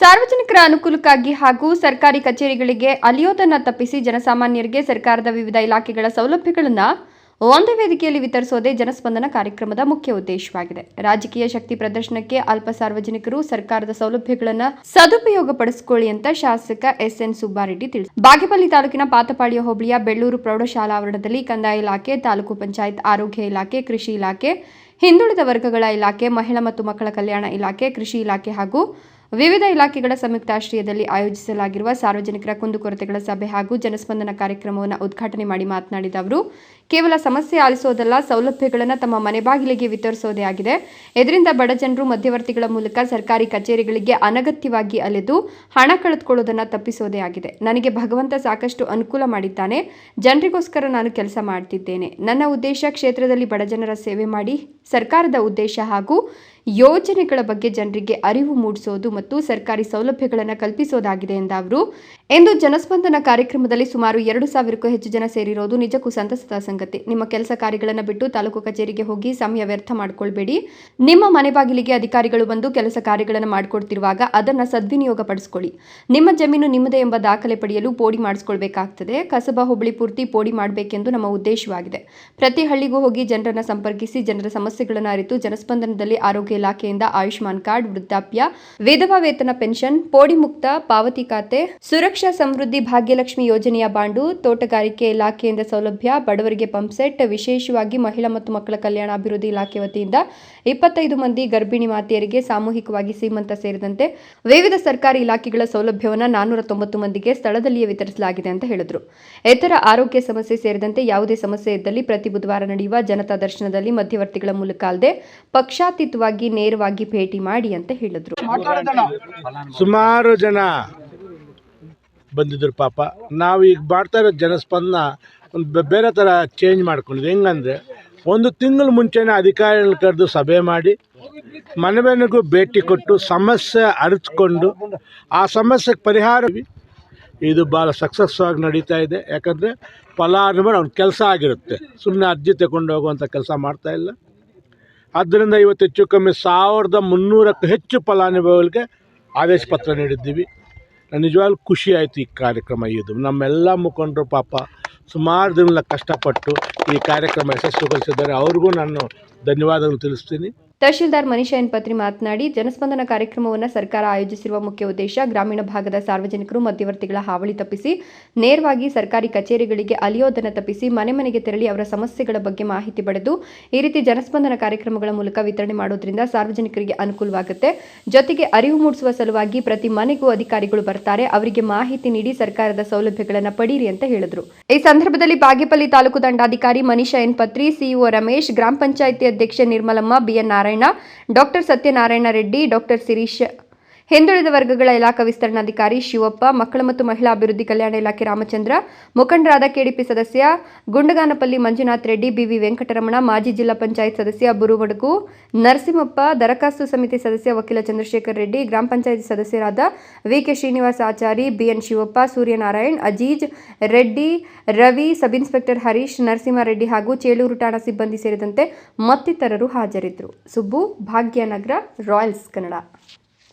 ಸಾರ್ವಜನಿಕರ ಅನುಕೂಲಕ್ಕಾಗಿ ಹಾಗೂ ಸರ್ಕಾರಿ ಕಚೇರಿಗಳಿಗೆ ಅಲಿಯೋದನ್ನು ತಪ್ಪಿಸಿ ಜನಸಾಮಾನ್ಯರಿಗೆ ಸರ್ಕಾರದ ವಿವಿಧ ಇಲಾಖೆಗಳ ಸೌಲಭ್ಯಗಳನ್ನು ಒಂದೇ ವೇದಿಕೆಯಲ್ಲಿ ವಿತರಿಸೋದೇ ಜನಸ್ಪಂದನ ಕಾರ್ಯಕ್ರಮದ ಮುಖ್ಯ ಉದ್ದೇಶವಾಗಿದೆ. ರಾಜಕೀಯ ಶಕ್ತಿ ಪ್ರದರ್ಶನಕ್ಕೆ ಅಲ್ಪ ಸಾರ್ವಜನಿಕರು ಸರ್ಕಾರದ ಸೌಲಭ್ಯಗಳನ್ನು ಸದುಪಯೋಗ ಪಡಿಸಿಕೊಳ್ಳಿ ಅಂತ ಶಾಸಕ ಎಸ್ ಎನ್ ಸುಬ್ಬಾರೆಡ್ಡಿ ತಿಳಿಸಿದರು ಬಾಗೇಪಲ್ಲಿ ತಾಲೂಕಿನ ಪಾತಪಾಳಿಯ ಹೋಬಳಿಯ ಬೆಳ್ಳೂರು ಪ್ರೌಢಶಾಲಾ ಆವರಣದಲ್ಲಿ ಕಂದಾಯ ಇಲಾಖೆ, ತಾಲೂಕು ಪಂಚಾಯತ್ ಆರೋಗ್ಯ ಇಲಾಖೆ, ಕೃಷಿ ಇಲಾಖೆ, ಹಿಂದುಳಿದ ವರ್ಗಗಳ ಇಲಾಖೆ, ಮಹಿಳಾ ಮತ್ತು ಮಕ್ಕಳ ಕಲ್ಯಾಣ ಇಲಾಖೆ, ಕೃಷಿ ಇಲಾಖೆ ಹಾಗೂ ವಿವಿಧ ಇಲಾಖೆಗಳ ಸಂಯುಕ್ತಾಶ್ರಯದಲ್ಲಿ ಆಯೋಜಿಸಲಾಗಿರುವ ಸಾರ್ವಜನಿಕರ ಕುಂದುಕೊರತೆಗಳ ಸಭೆ ಹಾಗೂ ಜನಸ್ಪಂದನ ಕಾರ್ಯಕ್ರಮವನ್ನು ಉದ್ಘಾಟನೆ ಮಾಡಿ ಮಾತನಾಡಿದ ಅವರು, ಕೇವಲ ಸಮಸ್ಯೆ ಆಲಿಸೋದಲ್ಲ, ಸೌಲಭ್ಯಗಳನ್ನು ತಮ್ಮ ಮನೆ ಬಾಗಿಲಿಗೆ ವಿತರಿಸೋದೇ ಆಗಿದೆ. ಇದರಿಂದ ಬಡ ಜನರು ಮಧ್ಯವರ್ತಿಗಳ ಮೂಲಕ ಸರ್ಕಾರಿ ಕಚೇರಿಗಳಿಗೆ ಅನಗತ್ಯವಾಗಿ ಅಲೆದು ಹಣ ಕಳೆದುಕೊಳ್ಳೋದನ್ನು ತಪ್ಪಿಸೋದೇ ಆಗಿದೆ. ನನಗೆ ಭಗವಂತ ಸಾಕಷ್ಟು ಅನುಕೂಲ ಮಾಡಿದ್ದಾನೆ. ಜನರಿಗೋಸ್ಕರ ನಾನು ಕೆಲಸ ಮಾಡ್ತಿದ್ದೇನೆ. ನನ್ನ ಉದ್ದೇಶ ಕ್ಷೇತ್ರದಲ್ಲಿ ಬಡ ಜನರ ಸೇವೆ ಮಾಡಿ, ಸರ್ಕಾರದ ಉದ್ದೇಶ ಹಾಗೂ ಯೋಜನೆಗಳ ಬಗ್ಗೆ ಜನರಿಗೆ ಅರಿವು ಮೂಡಿಸೋದು ಮತ್ತು ಸರ್ಕಾರಿ ಸೌಲಭ್ಯಗಳನ್ನು ಕಲ್ಪಿಸೋದಾಗಿದೆ ಎಂದ ಅವರು ಇಂದು ಜನಸ್ಪಂದನ ಕಾರ್ಯಕ್ರಮದಲ್ಲಿ ಸುಮಾರು ಎರಡು ಸಾವಿರಕ್ಕೂ ಹೆಚ್ಚು ಜನ ಸೇರಿರೋದು ನಿಜಕ್ಕೂ ಸಂತಸದ ಸಂಗತಿ. ನಿಮ್ಮ ಕೆಲಸ ಕಾರ್ಯಗಳನ್ನು ಬಿಟ್ಟು ತಾಲೂಕು ಕಚೇರಿಗೆ ಹೋಗಿ ಸಮಯ ವ್ಯರ್ಥ ಮಾಡಿಕೊಳ್ಬೇಡಿ. ನಿಮ್ಮ ಮನೆ ಬಾಗಿಲಿಗೆ ಅಧಿಕಾರಿಗಳು ಬಂದು ಕೆಲಸ ಕಾರ್ಯಗಳನ್ನು ಮಾಡಿಕೊಡ್ತಿರುವಾಗ ಅದನ್ನು ಸದ್ವಿನಿಯೋಗ ನಿಮ್ಮ ಜಮೀನು ನಿಮ್ಮದೇ ಎಂಬ ದಾಖಲೆ ಪಡೆಯಲು ಪೋಡಿ ಮಾಡಿಸ್ಕೊಳ್ಬೇಕಾಗ್ತದೆ. ಕಸಬಾ ಹೋಬಳಿ ಪೂರ್ತಿ ಪೋಡಿ ಮಾಡಬೇಕೆಂದು ನಮ್ಮ ಉದ್ದೇಶವಾಗಿದೆ. ಪ್ರತಿ ಹಳ್ಳಿಗೂ ಹೋಗಿ ಜನರನ್ನು ಸಂಪರ್ಕಿಸಿ ಜನರ ಸಮಸ್ಯೆಗಳನ್ನು ಅರಿತು ಜನಸ್ಪಂದನದಲ್ಲಿ ಆರೋಗ್ಯ ಇಲಾಖೆಯಿಂದ ಆಯುಷ್ಮಾನ್ ಕಾರ್ಡ್, ವೃದ್ಧಾಪ್ಯ, ವಿಧವಾ ವೇತನ, ಪೆನ್ಷನ್, ಪೋಡಿ ಮುಕ್ತ, ಪಾವತಿ ಖಾತೆ, ಸುರಕ್ಷಾ ಸಮೃದ್ಧಿ ಭಾಗ್ಯಲಕ್ಷ್ಮಿ ಯೋಜನೆಯ ಬಾಂಡು, ತೋಟಗಾರಿಕೆ ಇಲಾಖೆಯಿಂದ ಸೌಲಭ್ಯ, ಬಡವರಿಗೆ ಪಂಪ್ಸೆಟ್ ವಿಶೇಷವಾಗಿ ಮಹಿಳಾ ಮತ್ತು ಮಕ್ಕಳ ಕಲ್ಯಾಣ ಅಭಿವೃದ್ಧಿ ಇಲಾಖೆ ವತಿಯಿಂದ ಇಪ್ಪತ್ತೈದು ಮಂದಿ ಗರ್ಭಿಣಿ ಮಾತೆಯರಿಗೆ ಸಾಮೂಹಿಕವಾಗಿ ಸೀಮಂತ ಸೇರಿದಂತೆ ವಿವಿಧ ಸರ್ಕಾರಿ ಇಲಾಖೆಗಳ ಸೌಲಭ್ಯವನ್ನು ನಾನ್ನೂರ ತೊಂಬತ್ತು ಮಂದಿಗೆ ಸ್ಥಳದಲ್ಲಿಯೇ ವಿತರಿಸಲಾಗಿದೆ ಅಂತ ಹೇಳಿದರು. ಇತರ ಆರೋಗ್ಯ ಸಮಸ್ಯೆ ಸೇರಿದಂತೆ ಯಾವುದೇ ಸಮಸ್ಯೆ ಇದ್ದಲ್ಲಿ ಪ್ರತಿ ಬುಧವಾರ ನಡೆಯುವ ಜನತಾ ದರ್ಶನದಲ್ಲಿ ಮಧ್ಯವರ್ತಿಗಳ ಮೂಲಕ ಅಲ್ಲದೆ ಪಕ್ಷಾತೀತವಾಗಿ ನೇರವಾಗಿ ಭೇಟಿ ಮಾಡಿ ಅಂತ ಹೇಳಿದರು. ಸುಮಾರು ಜನ. ಬಂದಿದ್ರು ಪಾಪ. ನಾವು ಈಗ ಮಾಡ್ತಾ ಇರೋ ಜನಸ್ಪಂದನ ಒಂದು ಬೇರೆ ಥರ ಚೇಂಜ್ ಮಾಡ್ಕೊಂಡಿದ್ವಿ. ಹೆಂಗಂದರೆ ಒಂದು ತಿಂಗಳು ಮುಂಚೆನೇ ಅಧಿಕಾರಿಗಳನ್ನ ಕರೆದು ಸಭೆ ಮಾಡಿ ಮನೆ ಮನೆಗೂ ಭೇಟಿ ಕೊಟ್ಟು ಸಮಸ್ಯೆ ಅರಿತುಕೊಂಡು ಆ ಸಮಸ್ಯೆಗೆ ಪರಿಹಾರ ಇದು ಭಾಳ ಸಕ್ಸಸ್ ಆಗಿ ನಡೀತಾ ಇದೆ. ಯಾಕಂದರೆ ಫಲಾನುಭವಿ ಅವ್ನ ಕೆಲಸ ಆಗಿರುತ್ತೆ. ಸುಮ್ಮನೆ ಅರ್ಜಿ ತಗೊಂಡು ಹೋಗುವಂಥ ಕೆಲಸ ಮಾಡ್ತಾ ಇಲ್ಲ. ಆದ್ದರಿಂದ ಇವತ್ತು ಹೆಚ್ಚು ಕಮ್ಮಿ ಸಾವಿರದ ಮುನ್ನೂರಕ್ಕೂ ಹೆಚ್ಚು ಫಲಾನುಭವಿಗಳಿಗೆ ಆದೇಶ ಪತ್ರ ನೀಡಿದ್ದೀವಿ. ನಿಜವಾಗ್ಲೂ ಖುಷಿ ಆಯಿತು ಈ ಕಾರ್ಯಕ್ರಮ ಇದು ನಮ್ಮೆಲ್ಲ ಮುಖಂಡರು ಪಾಪ ಸುಮಾರು ದಿನಗಳ ಕಷ್ಟಪಟ್ಟು ಈ ಕಾರ್ಯಕ್ರಮ ಯಶಸ್ವಿಗೊಳಿಸಿದ್ದಾರೆ. ಅವ್ರಿಗೂ ನಾನು ಧನ್ಯವಾದಗಳು ತಿಳಿಸ್ತೀನಿ. ತಹಶೀಲ್ದಾರ್ ಮನೀಷಾ ಎನ್ ಪತ್ರಿ ಮಾತನಾಡಿ, ಜನಸ್ಪಂದನ ಕಾರ್ಯಕ್ರಮವನ್ನು ಸರ್ಕಾರ ಆಯೋಜಿಸಿರುವ ಮುಖ್ಯ ಉದ್ದೇಶ ಗ್ರಾಮೀಣ ಭಾಗದ ಸಾರ್ವಜನಿಕರು ಮಧ್ಯವರ್ತಿಗಳ ಹಾವಳಿ ತಪ್ಪಿಸಿ, ನೇರವಾಗಿ ಸರ್ಕಾರಿ ಕಚೇರಿಗಳಿಗೆ ಅಲಿಯೋದನ್ನು ತಪ್ಪಿಸಿ ಮನೆ ಮನೆಗೆ ತೆರಳಿ ಅವರ ಸಮಸ್ಯೆಗಳ ಬಗ್ಗೆ ಮಾಹಿತಿ ಪಡೆದು, ಈ ರೀತಿ ಜನಸ್ಪಂದನ ಕಾರ್ಯಕ್ರಮಗಳ ಮೂಲಕ ವಿತರಣೆ ಮಾಡೋದ್ರಿಂದ ಸಾರ್ವಜನಿಕರಿಗೆ ಅನುಕೂಲವಾಗುತ್ತೆ. ಜೊತೆಗೆ ಅರಿವು ಮೂಡಿಸುವ ಸಲುವಾಗಿ ಪ್ರತಿ ಮನೆಗೂ ಅಧಿಕಾರಿಗಳು ಬರ್ತಾರೆ, ಅವರಿಗೆ ಮಾಹಿತಿ ನೀಡಿ ಸರ್ಕಾರದ ಸೌಲಭ್ಯಗಳನ್ನು ಪಡೀರಿ ಅಂತ ಹೇಳಿದರು. ಈ ಸಂದರ್ಭದಲ್ಲಿ ಬಾಗೇಪಲ್ಲಿ ತಾಲೂಕು ದಂಡಾಧಿಕಾರಿ ಮನೀಷಾ ಎನ್ ಪತ್ರಿ, ಸಿಇಒ ರಮೇಶ್, ಗ್ರಾಮ ಪಂಚಾಯಿತಿ ಅಧ್ಯಕ್ಷೆ Nirmalamma B N Narayana doctor Satyanarayana Reddy doctor Sirish ಹಿಂದುಳಿದ ವರ್ಗಗಳ ಇಲಾಖಾ ವಿಸ್ತರಣಾಧಿಕಾರಿ ಶಿವಪ್ಪ, ಮಕ್ಕಳ ಮತ್ತು ಮಹಿಳಾ ಅಭಿವೃದ್ಧಿ ಕಲ್ಯಾಣ ಇಲಾಖೆ ರಾಮಚಂದ್ರ ಮುಖಂಡರಾದ ಕೆಡಿಪಿ ಸದಸ್ಯ ಗುಂಡಗಾನಪಲ್ಲಿ ಮಂಜುನಾಥ್ ರೆಡ್ಡಿ, ಬಿವಿ ವೆಂಕಟರಮಣ, ಮಾಜಿ ಜಿಲ್ಲಾ ಪಂಚಾಯತ್ ಸದಸ್ಯ ಬುರುವಡಗು, ನರಸಿಂಹಪ್ಪ, ದರಖಾಸ್ತು ಸಮಿತಿ ಸದಸ್ಯ ವಕೀಲ ಚಂದ್ರಶೇಖರ್ ರೆಡ್ಡಿ, ಗ್ರಾಮ ಪಂಚಾಯತ್ ಸದಸ್ಯರಾದ V K Srinivasa Achari, B N Shivappa, Suryanarayan, Aziz Reddy, Ravi, sub inspector Harish Narasimhareddy ಹಾಗೂ ಚೇಳೂರು ಠಾಣಾ ಸಿಬ್ಬಂದಿ ಸೇರಿದಂತೆ ಮತ್ತಿತರರು ಹಾಜರಿದ್ದರು. ಸುಬ್ಬು, ಭಾಗ್ಯನಗರ, ರಾಯಲ್ಸ್ ಕನ್ನಡ.